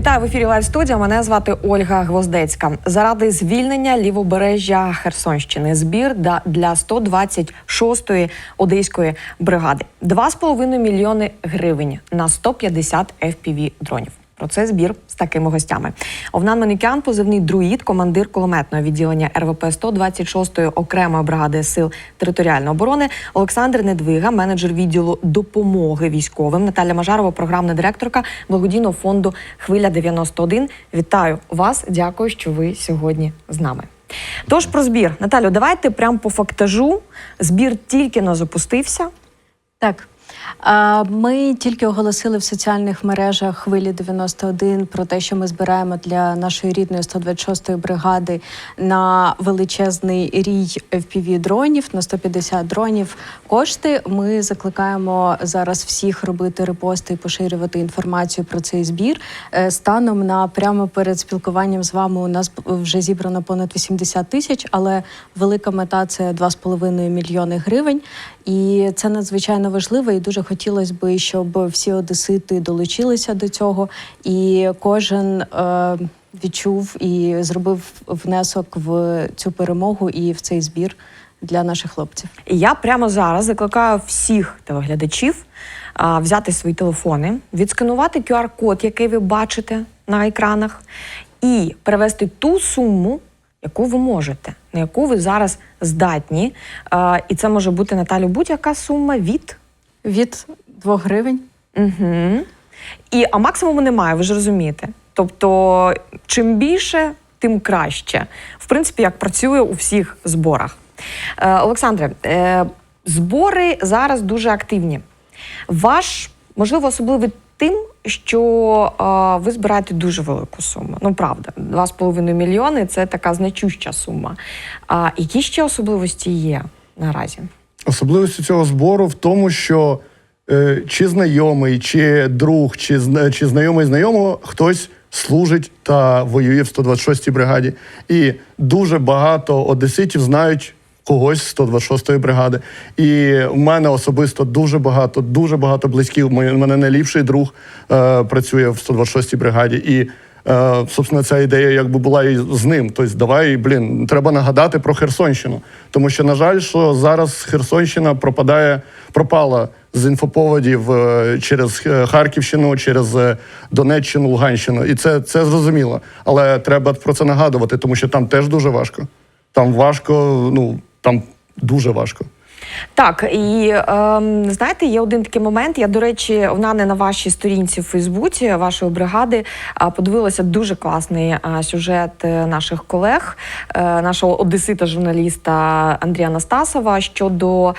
Вітаю в ефірі Лайв студія. Мене звати Ольга Гвоздецька. Заради звільнення лівобережжя Херсонщини збір для 126-ї одеської бригади. 2,5 мільйони гривень на 150 FPV дронів. Про це збір з такими гостями. Овнан Меникян, позивний друїд, командир кулеметного відділення РВП 126-ї окремої бригади сил територіальної оборони. Олександр Недвига, менеджер відділу допомоги військовим. Наталя Мажарова, програмна директорка благодійного фонду Хвиля 91. Вітаю вас! Дякую, що ви сьогодні з нами. Тож про збір. Наталю, давайте прямо по фактажу. Збір тільки но запустився. Так. Ми тільки оголосили в соціальних мережах хвилі 91 про те, що ми збираємо для нашої рідної 126-ї бригади на величезний рій fpv дронів на 150 дронів. Кошти ми закликаємо зараз всіх робити репости і поширювати інформацію про цей збір. Е, Станом на прямо перед спілкуванням з вами у нас вже зібрано понад 80 тисяч, але велика мета це 2,5 мільйони гривень. І це надзвичайно важливо, і дуже хотілося б, щоб всі одесити долучилися до цього, і кожен е, відчув і зробив внесок в цю перемогу і в цей збір для наших хлопців. Я прямо зараз закликаю всіх телеглядачів взяти свої телефони, відсканувати QR-код, який ви бачите на екранах, і перевести ту суму, яку ви можете, на яку ви зараз здатні. І це може бути Наталю будь-яка сума від. Від 2 гривень. Угу. І, а максимуму немає, ви ж розумієте. Тобто, чим більше, тим краще. В принципі, як працює у всіх зборах. Е, Олександре, е, збори зараз дуже активні. Ваш, можливо, особливий тим, що е, ви збираєте дуже велику суму. Ну, правда, 2,5 мільйони це така значуща сума. А які ще особливості є наразі? Особливістю цього збору в тому, що е, чи знайомий, чи друг, чи, чи знайомий знайомого хтось служить та воює в 126-й бригаді. І дуже багато одеситів знають когось з 126-ї бригади. І в мене особисто дуже багато, дуже багато близьких. У мене найліпший друг е, працює в 126-й бригаді. І собственно, ця ідея якби була і з ним. Тобто, давай, блін, треба нагадати про Херсонщину. Тому що, на жаль, що зараз Херсонщина пропадає, пропала з інфоповодів е, через е, Харківщину, через е, Донеччину, Луганщину. І це, це зрозуміло. Але треба про це нагадувати, тому що там теж дуже важко. Там важко, ну там дуже важко. Так, і ем, знаєте, є один такий момент. Я, до речі, вона не на вашій сторінці в Фейсбуці вашої бригади подивилася дуже класний сюжет е, наших колег, е, нашого одесита журналіста Андрія Настасова щодо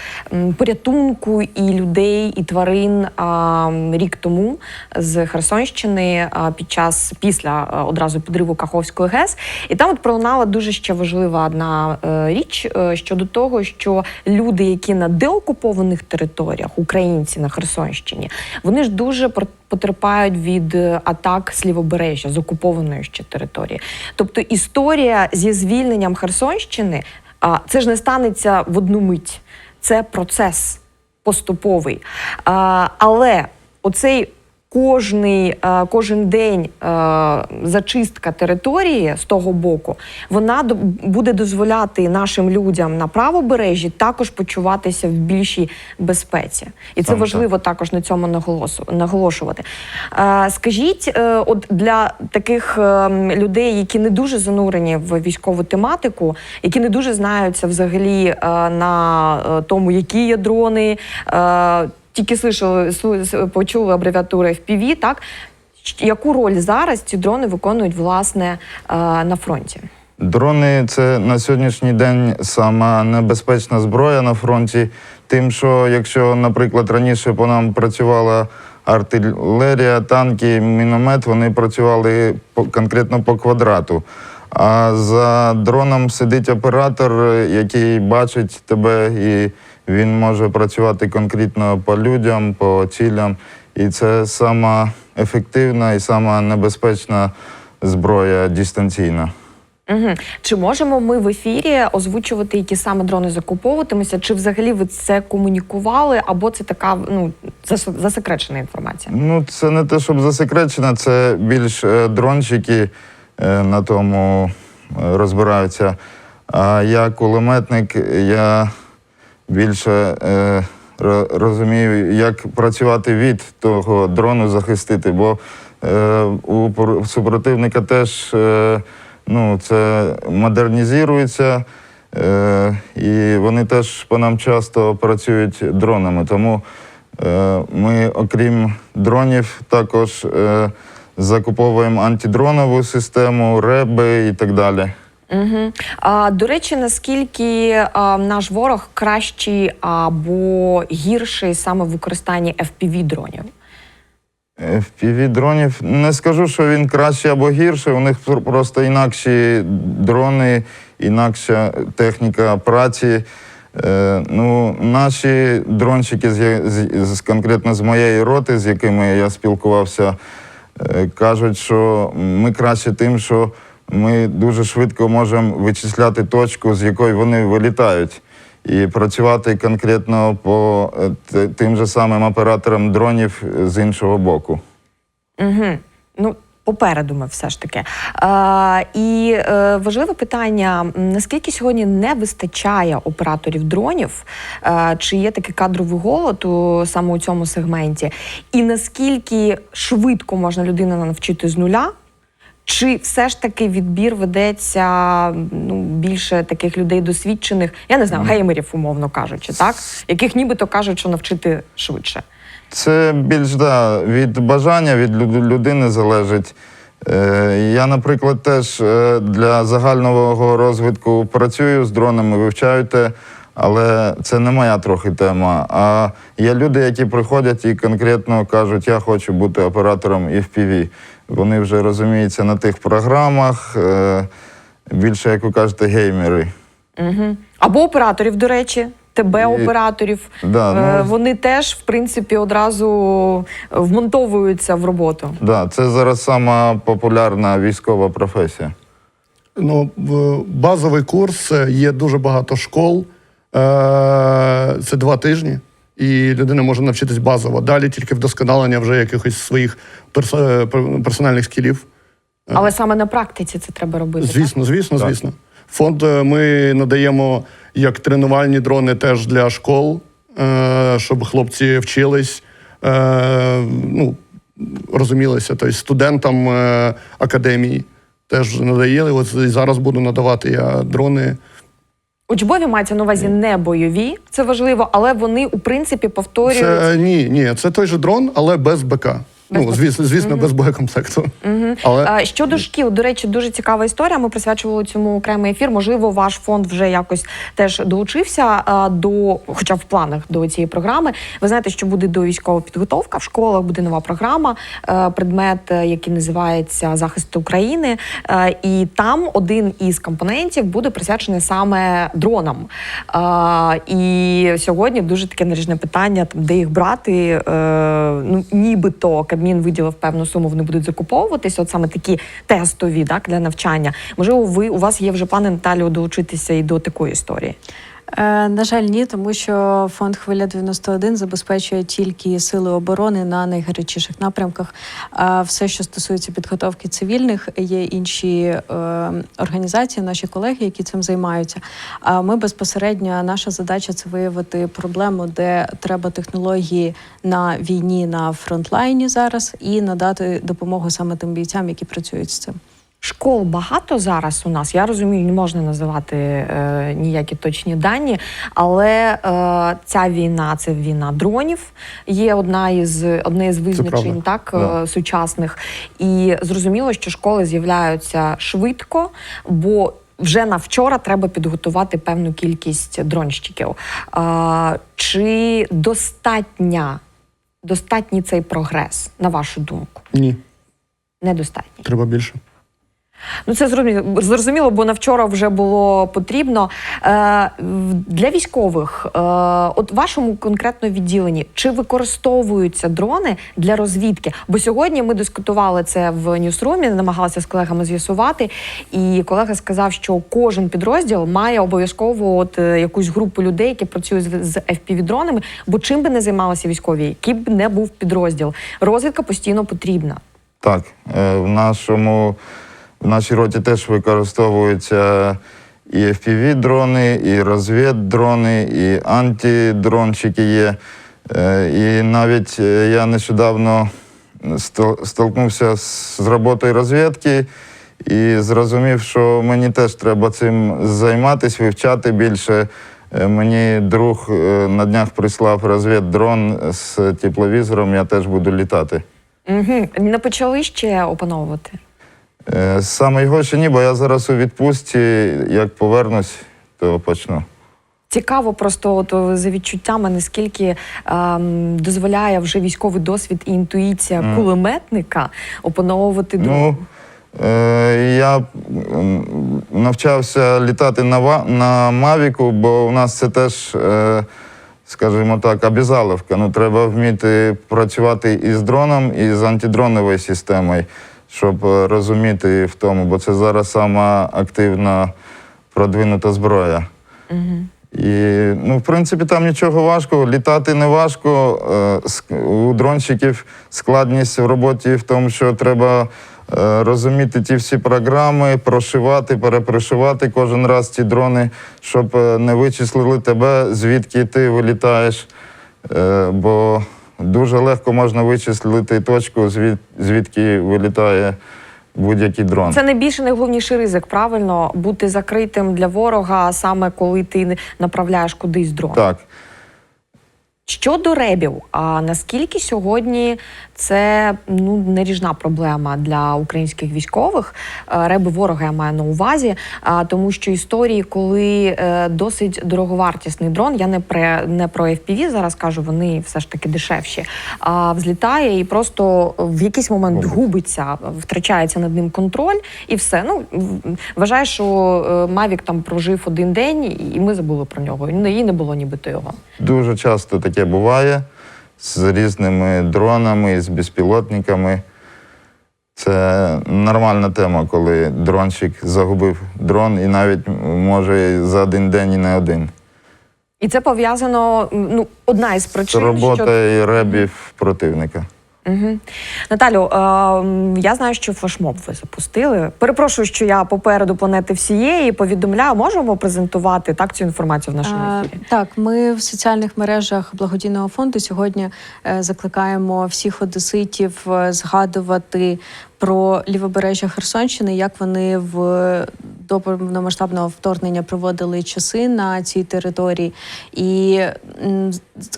порятунку і людей, і тварин рік тому з Херсонщини під час після а, одразу підриву Каховської ГЕС. І там от пролунала дуже ще важлива одна е, річ е, щодо того, що люди, які на деокупованих територіях, українці на Херсонщині, вони ж дуже потерпають від е, атак з лівобережжя з окупованої ще території. Тобто історія зі звільненням Херсонщини, це ж не станеться в одну мить. Це процес поступовий. Але оцей кожний, е, кожен день е, зачистка території з того боку, вона буде дозволяти нашим людям на правобережжі також почуватися в більшій безпеці. І це важливо також на цьому наголошувати. Е, Скажіть, от для таких людей, які не дуже занурені в військову тематику, які не дуже знаються взагалі на тому, які є дрони. Тільки слышали, почули абревіатуру FPV, так? Яку роль зараз ці дрони виконують власне е, на фронті? Дрони це на сьогоднішній день сама небезпечна зброя на фронті. Тим, що якщо, наприклад, раніше по нам працювала артилерія, танки, міномет, вони працювали конкретно по квадрату. А за дроном сидить оператор, який бачить тебе, і він може працювати конкретно по людям, по цілям. І це сама ефективна і сама небезпечна зброя дистанційна. Угу. Чи можемо ми в ефірі озвучувати, які саме дрони закуповуватимуться? Чи взагалі ви це комунікували? Або це така ну засекречена інформація. Ну, це не те, щоб засекречено, це більш е, дрончики е, на тому е, розбираються. А я кулеметник, я більше е, розумію, як працювати від того дрону захистити, бо е, у супротивника теж е, ну, це модернізується. Е, і вони теж по нам часто працюють дронами. Тому е, ми, окрім дронів, також е, закуповуємо антидронову систему, реби і так далі. Угу. А, до речі, наскільки а, наш ворог кращий або гірший саме в використанні fpv дронів? FPV дронів не скажу, що він кращий або гірший. У них просто інакші дрони, інакша техніка праці. Е, ну, наші дронщики, з, з- конкретно з моєї роти, з якими я спілкувався, е, кажуть, що ми краще тим, що ми дуже швидко можемо вичисляти точку, з якої вони вилітають. І працювати конкретно по е, тим же самим операторам дронів е, з іншого боку. Угу. Ну, попереду ми все ж таки. А, і е, важливе питання: наскільки сьогодні не вистачає операторів дронів? Е, чи є такий кадровий голод у, саме у цьому сегменті? І наскільки швидко можна людину навчити з нуля? Чи все ж таки відбір ведеться ну, більше таких людей досвідчених, я не знаю, геймерів, умовно кажучи, так? Яких нібито кажуть, що навчити швидше? Це більш да, від бажання, від лю- людини залежить. Е, Я, наприклад, теж е, для загального розвитку працюю з дронами, вивчаю те, але це не моя трохи тема. А є люди, які приходять і конкретно кажуть, я хочу бути оператором FPV. Вони вже розуміються на тих програмах, е, більше, як ви кажете, геймери. Угу. Або операторів, до речі, тебе операторів. Да, Е, ну, Вони теж, в принципі, одразу вмонтовуються в роботу. да, це зараз сама популярна військова професія. Ну, базовий курс е, є дуже багато школ. Це два тижні, і людина може навчитись базово. Далі тільки вдосконалення вже якихось своїх перс- е, персональних скілів. Але саме на практиці це треба робити. Звісно, звісно, Так. звісно. Фонд е, ми надаємо як тренувальні дрони теж для школ, е, щоб хлопці вчились, е, ну, розумілися, тобто студентам е, академії теж надає. От і зараз буду надавати я дрони. Учбові мається на увазі не бойові, це важливо, але вони у принципі повторюють. Це ні, ні, це той же дрон, але без БК. Без ну, звісно, звісно, без боєкомплекту. Але А, Щодо шкіл, до речі, дуже цікава історія. Ми присвячували цьому окремий ефір. Можливо, ваш фонд вже якось теж долучився а, до, хоча в планах до цієї програми. Ви знаєте, що буде до військова підготовка в школах, буде нова програма, е, предмет, е, який називається захист України. Е, І там один із компонентів буде присвячений саме дронам. І сьогодні дуже таке наріжне питання, там де їх брати. Ну нібито Кабмін виділив певну суму, вони будуть закуповуватися. От саме такі тестові так, для навчання. Можливо, ви у вас є вже плани Наталію долучитися і до такої історії. Е, на жаль, ні, тому що фонд Хвиля 91 забезпечує тільки сили оборони на найгарячіших напрямках. А все, що стосується підготовки цивільних, є інші е, організації, наші колеги, які цим займаються. А ми безпосередньо наша задача це виявити проблему, де треба технології на війні на фронтлайні зараз, і надати допомогу саме тим бійцям, які працюють з цим. Школ багато зараз у нас. Я розумію, не можна називати е, ніякі точні дані, але е, ця війна це війна дронів. Є одна із одне із визначень так е, Да. сучасних. І зрозуміло, що школи з'являються швидко, бо вже на вчора треба підготувати певну кількість дронщиків. Е, чи достатня, достатній цей прогрес, на вашу думку? ні, Недостатній. треба більше. Ну це зрозуміло, бо на вчора вже було потрібно. Е, для військових, е, от вашому конкретно відділенні, чи використовуються дрони для розвідки? Бо сьогодні ми дискутували це в Ньюсрумі, намагалися з колегами з'ясувати. І колега сказав, що кожен підрозділ має обов'язково от е, якусь групу людей, які працюють з, з FPV-дронами, бо чим би не займалися військові, який б не був підрозділ, розвідка постійно потрібна. Так, е, в нашому в нашій роті теж використовуються і FPV-дрони, і розвіддрони, і антидрончики є. Е, І навіть е, я нещодавно столкнувся з роботою розвідки і зрозумів, що мені теж треба цим займатися, вивчати більше. Е, Мені друг на днях прислав розвіддрон з тепловізором, я теж буду літати. Угу. Не почали ще опановувати. Е, Саме його ще ні, бо я зараз у відпустці. Як повернусь, то почну. Цікаво, просто от за відчуттями, наскільки ем, дозволяє вже військовий досвід і інтуїція кулеметника опановувати дрон. Ну, е, я навчався літати на, на Мавіку, бо у нас це теж, е, скажімо так, обязаловка. Ну, треба вміти працювати і з дроном, і з антидроновою системою, щоб е, розуміти в тому, бо це зараз сама активна продвинута зброя. І, ну, в принципі, там нічого важкого. Літати не важко. Е, У дронщиків складність в роботі в тому, що треба е, розуміти ті всі програми, прошивати, перепрошивати кожен раз ці дрони, щоб не вичислили тебе, звідки ти вилітаєш. Бо дуже легко можна вичислити точку, звід- звідки вилітає будь-який дрон. Це найбільший найголовніший ризик, правильно бути закритим для ворога, саме коли ти направляєш кудись дрон. Так. Щодо ребів, а наскільки сьогодні це ну неріжна проблема для українських військових? Е, Реби ворога я маю на увазі, а, тому що історії, коли е, досить дороговартісний дрон, я не про не про FPV зараз кажу, вони все ж таки дешевші. А взлітає і просто в якийсь момент губиться, втрачається над ним контроль, і все. Ну вважаю, що е, Mavic там прожив один день, і ми забули про нього. І не- І не було нібито його. Дуже часто таке буває з різними дронами, з безпілотниками. Це нормальна тема, коли дронщик загубив дрон і навіть може за один день і не один. І це пов'язано. Ну, одна із причин. причин, роботою що ребів противника. Угу. Наталю, е, я знаю, що флешмоб ви запустили. Перепрошую, що я попереду планети всієї повідомляю. Можемо презентувати так цю інформацію в нашому Е, ефірі. Так, ми в соціальних мережах благодійного фонду сьогодні е, закликаємо всіх одеситів е, згадувати про лівобережжя Херсонщини, як вони в до повномасштабного вторгнення проводили часи на цій території, і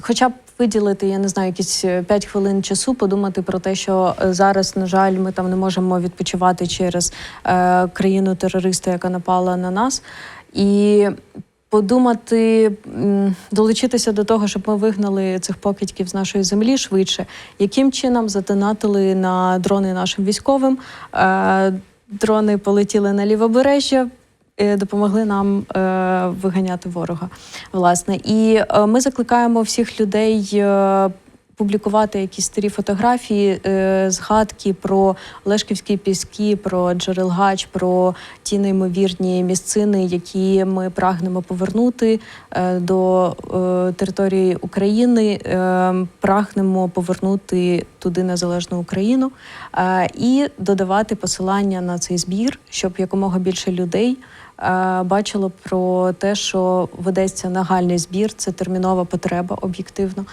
хоча б виділити, я не знаю, якісь 5 хвилин часу, подумати про те, що е, зараз, на жаль, ми там не можемо відпочивати через е, країну терориста, яка напала на нас. І подумати, долучитися до того, щоб ми вигнали цих покидьків з нашої землі швидше, яким чином задонатили на дрони нашим військовим. Е, Дрони полетіли на лівобережжя. Е, Допомогли нам е, виганяти ворога, власне, і е, ми закликаємо всіх людей публікувати якісь старі фотографії, згадки про Лешківські піски, про Джерелгач, про ті неймовірні місцини, які ми прагнемо повернути до території України. Прагнемо повернути туди незалежну Україну і додавати посилання на цей збір, щоб якомога більше людей. Е, Бачило про те, що ведеться нагальний збір, це термінова потреба об'єктивно.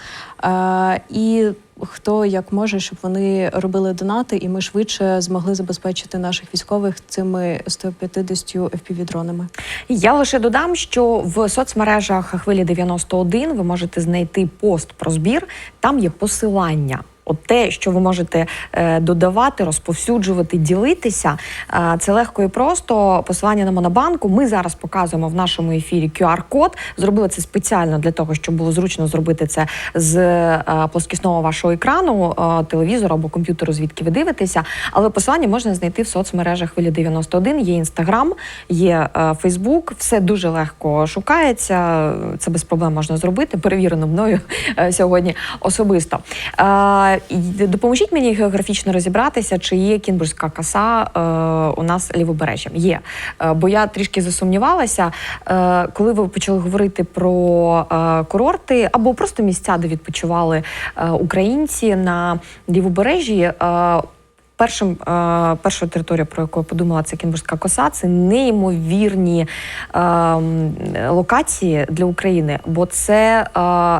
Е, І хто як може, щоб вони робили донати, і ми швидше змогли забезпечити наших військових цими 150 FPV-дронами. Я лише додам, що в соцмережах хвилі 91 ви можете знайти пост про збір. Там є посилання. От те, що ви можете е, додавати, розповсюджувати, ділитися, е, це легко і просто. Посилання на Монобанку. Ми зараз показуємо в нашому ефірі QR-код. Зробили це спеціально для того, щоб було зручно зробити це з е, плоскісного вашого екрану, телевізора або комп'ютеру, звідки ви дивитеся. Але посилання можна знайти в соцмережах Хвилі 91. Є інстаграм, є Фейсбук. Все дуже легко шукається. Це без проблем можна зробити. Перевірено мною сьогодні особисто. Е, Допоможіть мені географічно розібратися, чи є Кінбурзька коса е, у нас лівобережжям. Є. Е, Бо я трішки засумнівалася, коли ви почали говорити про курорти або просто місця, де відпочивали українці на лівобережжі. Першим, перша територія, про яку я подумала, це Кінбурзька коса. Це неймовірні е, локації для України, бо це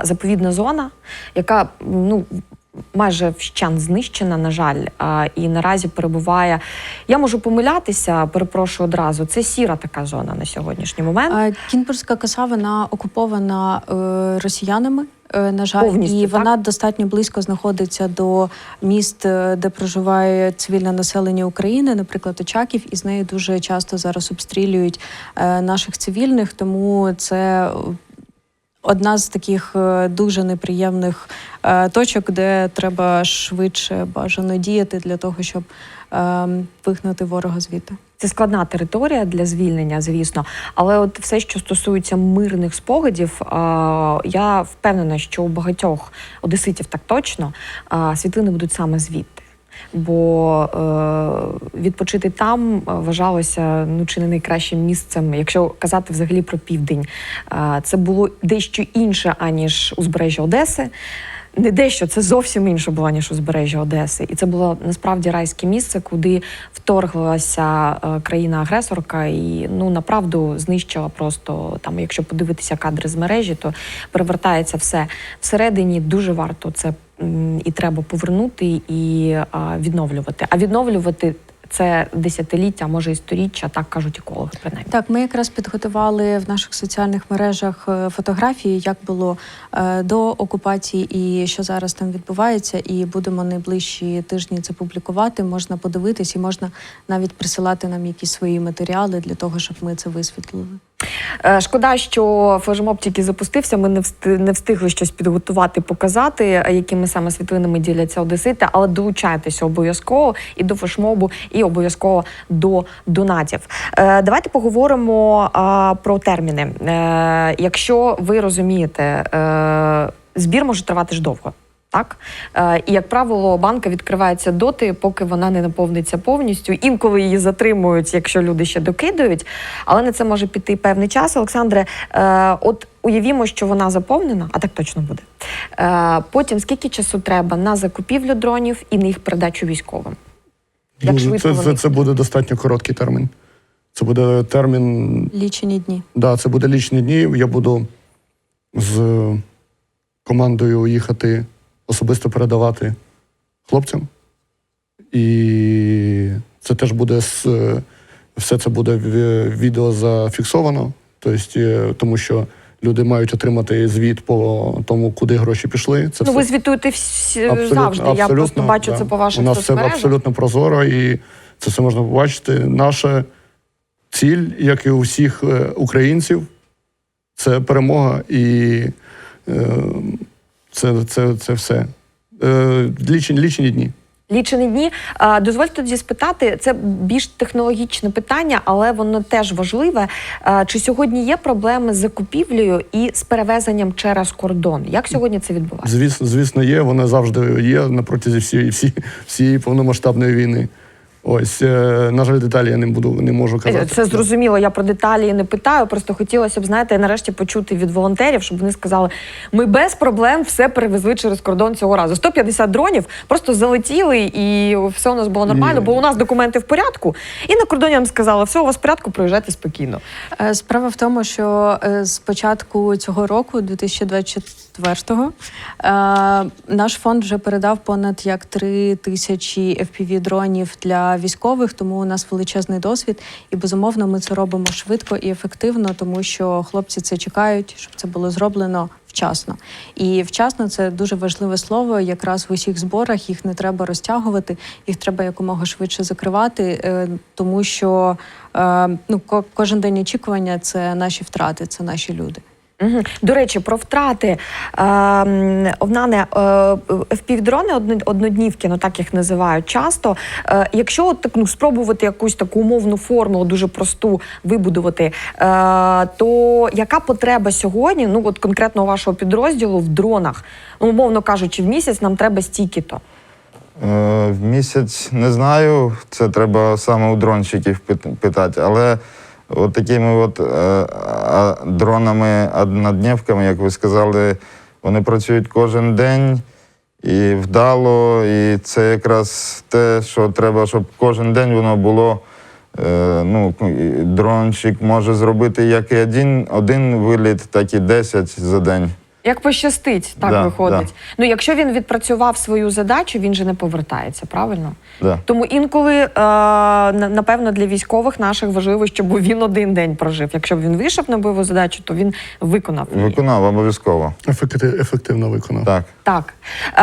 заповідна зона, яка ну. Майже вщан знищена, на жаль, і наразі перебуває. Я можу помилятися, перепрошую одразу. Це сіра така зона на сьогоднішній момент. Кінбурзька коса вона окупована е, росіянами. е, На жаль, Повністю, і так? вона достатньо близько знаходиться до міст, е, де проживає цивільне населення України, наприклад, Очаків, і з неї дуже часто зараз обстрілюють наших цивільних. Тому це одна з таких е, дуже неприємних е, точок, де треба швидше бажано діяти для того, щоб е, вигнати ворога звідти. Це складна територія для звільнення, звісно. Але от все, що стосується мирних спогадів, я впевнена, що у багатьох одеситів так точно світлини будуть саме звідти. Бо е, відпочити там е, вважалося ну чи не найкращим місцем, якщо казати взагалі про південь. Е, це було дещо інше аніж узбережжя Одеси. Не дещо, це зовсім інше було, ніж узбережжя Одеси. І це було насправді райське місце, куди вторглася е, країна-агресорка і ну направду знищила просто там, якщо подивитися кадри з мережі, то перевертається все всередині. Дуже варто це і треба повернути і відновлювати. А відновлювати це десятиліття, може і сторіччя, так кажуть екологи, принаймні. Так, ми якраз підготували в наших соціальних мережах е, фотографії, як було е, до окупації і що зараз там відбувається. І будемо найближчі тижні це публікувати. Можна подивитись і можна навіть присилати нам якісь свої матеріали для того, щоб ми це висвітлили. Е, Шкода, що флешмоб тільки запустився. Ми не встигли, щось підготувати, показати, якими саме світлинами діляться одесити, але долучайтеся обов'язково і до флешмобу, і обов'язково до донатів. Е, давайте поговоримо про терміни. Е, якщо ви розумієте, збір може тривати ж довго. Так е, і як правило, банка відкривається доти, поки вона не наповниться повністю. Інколи її затримують, якщо люди ще докидають, але на це може піти певний час. Олександре, е, от уявімо, що вона заповнена, а так точно буде. Е, потім скільки часу треба на закупівлю дронів і на їх передачу військовим? Як швидко Ну, це, це, це буде достатньо короткий термін. Це буде термін Лічені дні. Да, це буде лічні дні. Я буду з командою їхати особисто передавати хлопцям. І це теж буде все це буде в відео зафіксовано. Тобто, е, тому що люди мають отримати звіт по тому, куди гроші пішли. Це ну все ви звітуєте всі завжди. Я просто бачу да. це по ваших У нас все абсолютно прозоро, і це все можна побачити. Наша ціль, як і у всіх е, українців, це перемога і е, це, це, це все. Е, лічені, лічені дні. Лічені дні. Дозвольте тоді спитати, це більш технологічне питання, але воно теж важливе. Чи сьогодні є проблеми з закупівлею і з перевезенням через кордон? Як сьогодні це відбувається? Звісно, звісно, є. Вони завжди є на протязі всієї, всі, всієї повномасштабної війни. Ось, е, на жаль, деталі я не буду, не можу казати. Це зрозуміло. Я про деталі не питаю. Просто хотілося б знаєте, нарешті почути від волонтерів, щоб вони сказали: ми без проблем все перевезли через кордон цього разу. 150 дронів просто залетіли, і все у нас було нормально, Ні. бо у нас документи в порядку. І на кордоні нам сказали, все у вас в порядку, проїжджайте спокійно. Е, Справа в тому, що е, з початку цього року, 2024-го, е, наш фонд вже передав понад як 3 тисячі FPV-дронів для військових, тому у нас величезний досвід. І безумовно, ми це робимо швидко і ефективно, тому що хлопці це чекають, щоб це було зроблено вчасно. І вчасно це дуже важливе слово. Якраз в усіх зборах їх не треба розтягувати, їх треба якомога швидше закривати, е, тому що е, ну кожен день очікування це наші втрати, це наші люди. Угу. До речі, про втрати. Е, Овнане, е, FPV-дрони одноднівки, ну так їх називають часто. Е, якщо от, ну, спробувати якусь таку умовну формулу, дуже просту вибудувати, то яка потреба сьогодні, ну от конкретно вашого підрозділу в дронах? Ну, умовно кажучи, в місяць нам треба стільки-то. В місяць не знаю, це треба саме у дронщиків питати, але от такими от е, дронами, однодневками, як ви сказали, вони працюють кожен день і вдало, і це якраз те, що треба, щоб кожен день воно було. Е, ну, дронщик може зробити як і один, один виліт, так і 10 за день. Як пощастить, так Да, виходить. да. Ну, якщо він відпрацював свою задачу, він же не повертається, правильно? Да. Тому інколи, е, напевно, для військових наших важливо, щоб він один день прожив. Якщо б він вийшов на бойову задачу, то він виконав її. Виконав обов'язково. Ефектив- ефективно виконав. Так. Так.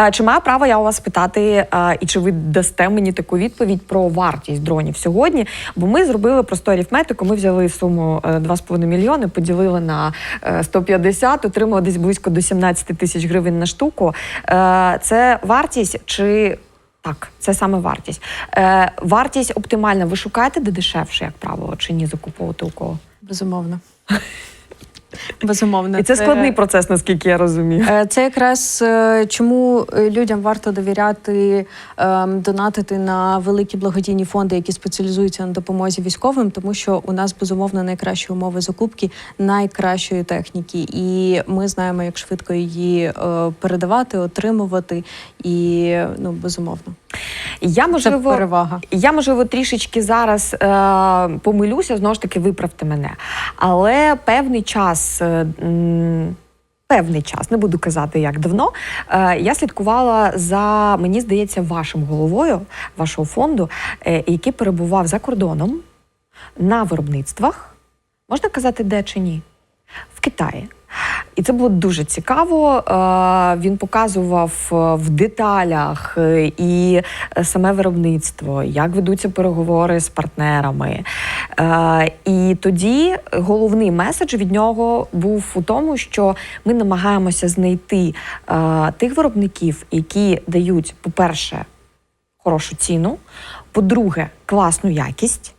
Е, чи маю право я у вас спитати, е, і чи ви дасте мені таку відповідь про вартість дронів сьогодні? Бо ми зробили просту арифметику, ми взяли суму е, 2,5 мільйони, поділили на е, 150, отримали десь близько до 17 тисяч гривень на штуку. Е, Це вартість чи. Так, це саме вартість. Е, вартість оптимальна. Ви шукаєте де дешевше, як правило, чи ні, закуповувати у кого? Безумовно. Безумовно. І це складний процес, наскільки я розумію. Е, Це якраз е, чому е, людям варто довіряти ем, донатити на великі благодійні фонди, які спеціалізуються на допомозі військовим, тому що у нас безумовно найкращі умови закупки найкращої техніки, і ми знаємо, як швидко її передавати, отримувати, і ну безумовно, Я це перевага. Я можливо трішечки зараз е, помилюся, знову ж таки, виправте мене. Але певний час. Е, Певний час, не буду казати як давно. Е, я слідкувала за, мені здається, вашим головою вашого фонду, е, який перебував за кордоном на виробництвах. Можна казати, де чи ні? В Китаї. І це було дуже цікаво. Е, Він показував е, в деталях е, і саме виробництво, як ведуться переговори з партнерами. І тоді головний меседж від нього був у тому, що ми намагаємося знайти тих виробників, які дають, по-перше, хорошу ціну, по-друге, класну якість.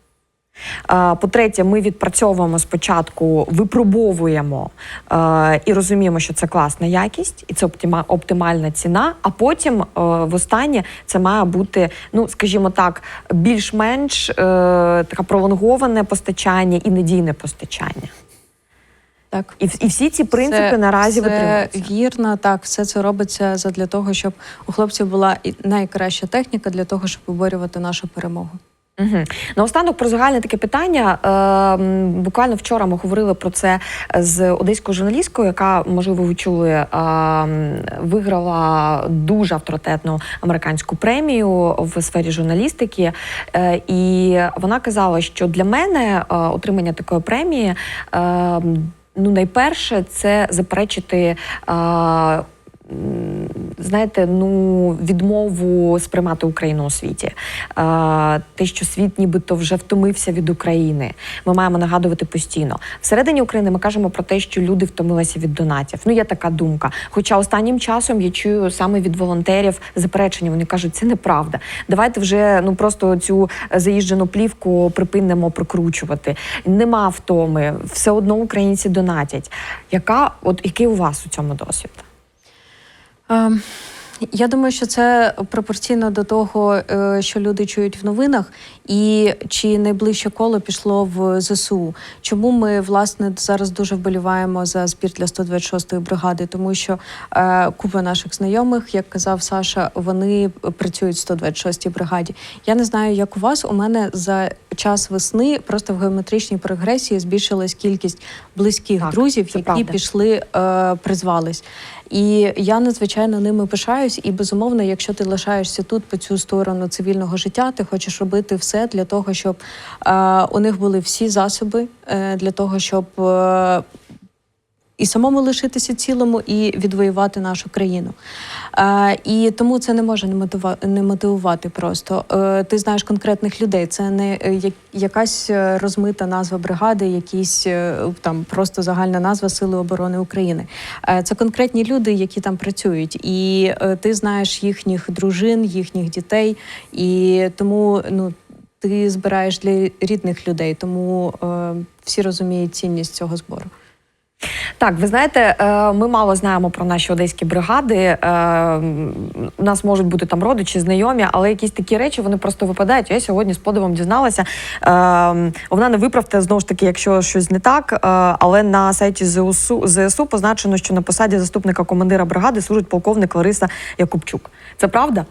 По-третє, ми відпрацьовуємо спочатку, випробовуємо і розуміємо, що це класна якість, і це оптимальна ціна. А потім, е, востаннє, це має бути, ну скажімо так, більш-менш е, таке пролонговане постачання і надійне постачання. Так. І, і всі ці принципи Це- наразі це витримуються. вірно. Так, все це робиться задля того, щоб у хлопців була найкраща техніка для того, щоб виборювати нашу перемогу. Угу. Наостанок про загальне таке питання. Е, буквально вчора ми говорили про це з одеською журналісткою, яка, можливо, ви чули, е, виграла дуже авторитетну американську премію в сфері журналістики. Е, і вона казала, що для мене е, отримання такої премії. Е, Ну, найперше, це заперечити е, знаєте, ну відмову сприймати Україну у світі. Те, що світ нібито вже втомився від України. Ми маємо нагадувати постійно. Всередині України ми кажемо про те, що люди втомилися від донатів. Ну, є така думка. Хоча останнім часом я чую саме від волонтерів заперечення. Вони кажуть, це неправда. Давайте вже ну просто цю заїжджену плівку припинимо прокручувати. Нема втоми, все одно українці донатять. Яка, от який у вас у цьому досвід? Ем, Я думаю, що це пропорційно до того, е, що люди чують в новинах, і чи найближче коло пішло в ЗСУ. Чому ми власне зараз дуже вболіваємо за збір для 126-ї бригади? Тому що е, купа наших знайомих, як казав Саша, вони працюють в 126-й бригаді. Я не знаю, як у вас. У мене за час весни просто в геометричній прогресії збільшилась кількість близьких Так, друзів, які правда. пішли, е, призвались. І я надзвичайно ними пишаюсь. І безумовно, якщо ти лишаєшся тут по цю сторону цивільного життя, ти хочеш робити все для того, щоб е, у них були всі засоби е, для того, щоб. Е, і самому лишитися цілому, і відвоювати нашу країну. Е, і тому це не може не мотива- не мотивувати просто. Е, ти знаєш конкретних людей. Це не е, як- якась розмита назва бригади, якісь там просто загальна назва Сили оборони України. Це конкретні люди, які там працюють, і ти знаєш їхніх дружин, їхніх дітей, і тому ну. Ти збираєш для рідних людей, тому е, всі розуміють цінність цього збору. Так, ви знаєте, е, ми мало знаємо про наші одеські бригади. Е, У нас можуть бути там родичі, знайомі, але якісь такі речі вони просто випадають. Я сьогодні з подивом дізналася. Е, Вона не виправте знову ж таки, якщо щось не так. е, Але на сайті ЗСУ, ЗСУ позначено, що на посаді заступника командира бригади служить полковник Лариса Якубчук. Це правда?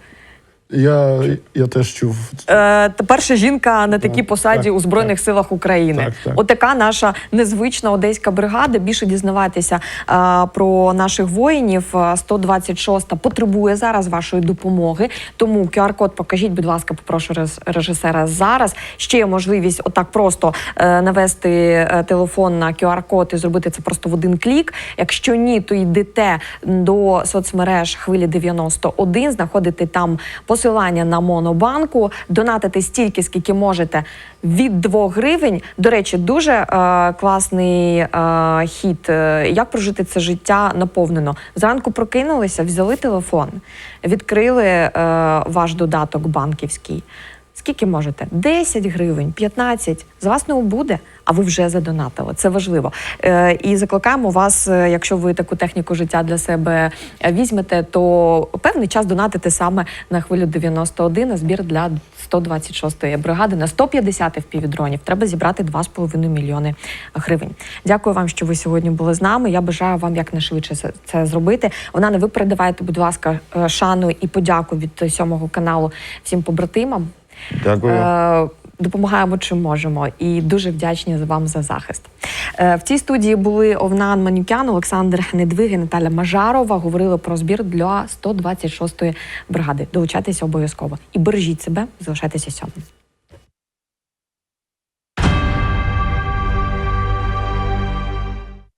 Я, я теж чув. Е, перша жінка на такій Так, посаді так, у збройних так. силах України. Так, так. Отака наша незвична одеська бригада. Більше дізнавайтеся е, про наших воїнів. Е, 126-та потребує зараз вашої допомоги. Тому QR-код покажіть, будь ласка, попрошу режисера зараз. Ще є можливість отак просто е, навести е, телефон на QR-код і зробити це просто в один клік. Якщо ні, то йдете до соцмереж хвилі 91, знаходите там посилання на монобанку, донатити стільки, скільки можете від 2 гривень. До речі, дуже е, класний е, хід. Е, Як прожити це життя наповнено? Зранку прокинулися, взяли телефон, відкрили е, ваш додаток банківський. Скільки можете? 10 гривень, 15. З вас не убуде, а ви вже задонатили. Це важливо. Е, і закликаємо вас, е, якщо ви таку техніку життя для себе е, візьмете, то певний час донатити саме на хвилю 91 на збір для 126-ї бригади на 150 впівдронів. Треба зібрати 2,5 мільйони гривень. Дякую вам, що ви сьогодні були з нами. Я бажаю вам якнайшвидше це- зробити. Вона не ви передавайте, будь ласка, е, шану і подяку від сьомого каналу всім побратимам. Дякую. Е, Допомагаємо чим можемо і дуже вдячні вам за захист. Е, В цій студії були Овнан Манюкян, Олександр Недвиги, Наталя Мажарова. Говорили про збір для 126-ї бригади. Долучайтеся обов'язково і бережіть себе, залишайтеся сьомим.